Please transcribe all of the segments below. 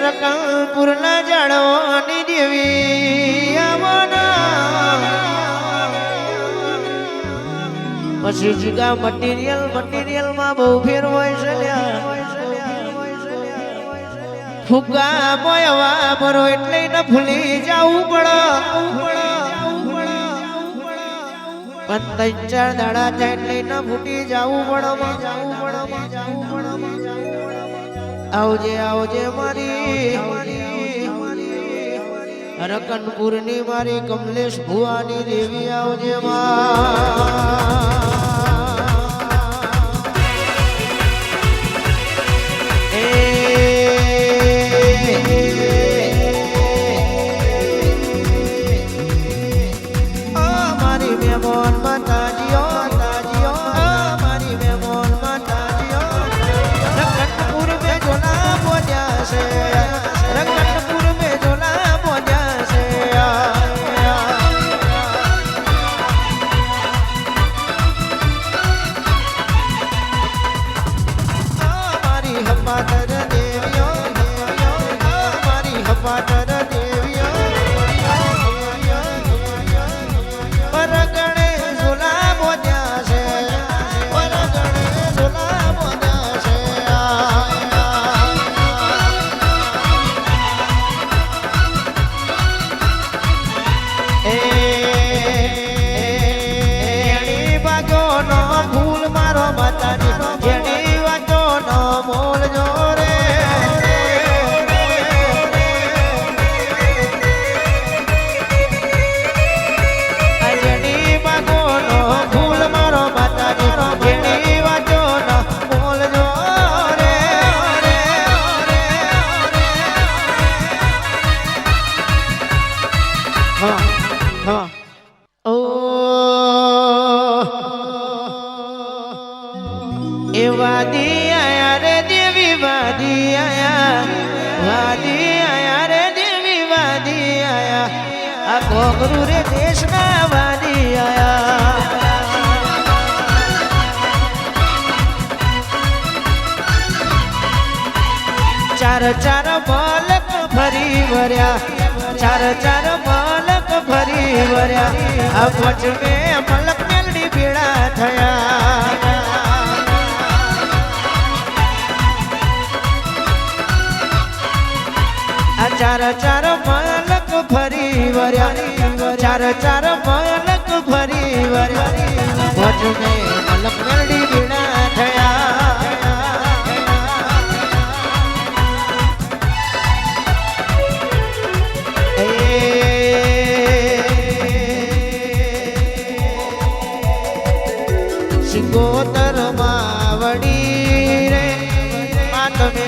રકાપુરના જાળવાની દેવી પછી જીગા મટીરિયલ મટીરિયલમાં બહુ ફેર હોય છે ફુગ્ગા ફુગા બોયવા ભરો એટલે ન ભૂલી જવું પડે. પણ ત્રણ ચાર દાડા થાય એટલે ન ફૂટી જાવું પડે જાવું પડે જાવું પડે આવજે આવજે મારી. રકનપુરની મારી કમલેશ ભુવાની દેવી આવજે માં. वादिया रे देवी, वादी आया। रे देवी वादिया आ घोगरू रे देश में आया। चार चार बालक भरी भरिया चार चार बालक भरी भरिया अब में मलक मेलडी पीड़ा थया। ચાર ચાર બાલક ફરી વર્યા ચાર ચાર બાલક ફરી વર્યા પચ મે મલક મેલડી ભેળા થયા સિંગોતર માવડી રે આ તમે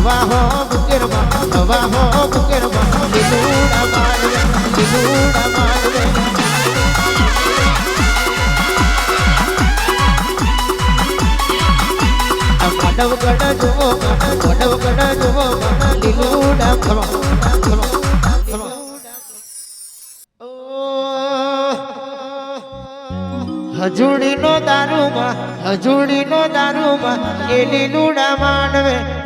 હવા હો બુકેરમાં હવા હો બુકેરમાં લીલુડા મારવે લીલુડા મારવે. હજુડી નો દારૂમાં હજુડી નો દારૂમાં એ લીલુડા માનવે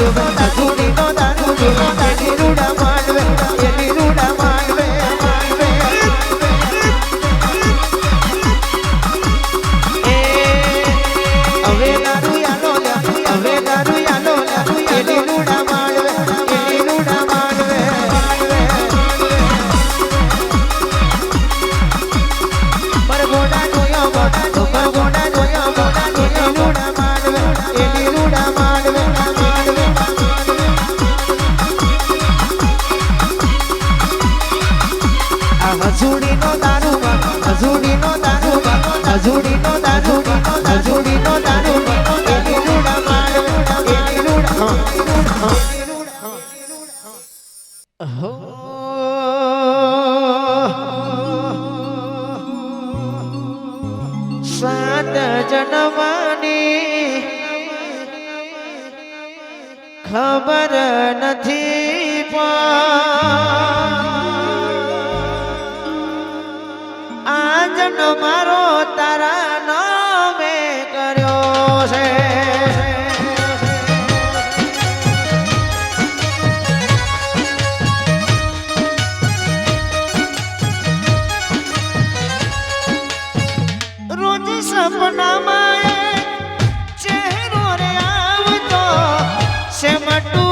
tu, tu, tu, tu. અજુડી નો દાજુડી નો દાજુડી નો દાજુડી સાત જનવાની ખબર નથી પણ આ જન્મ મારો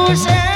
José.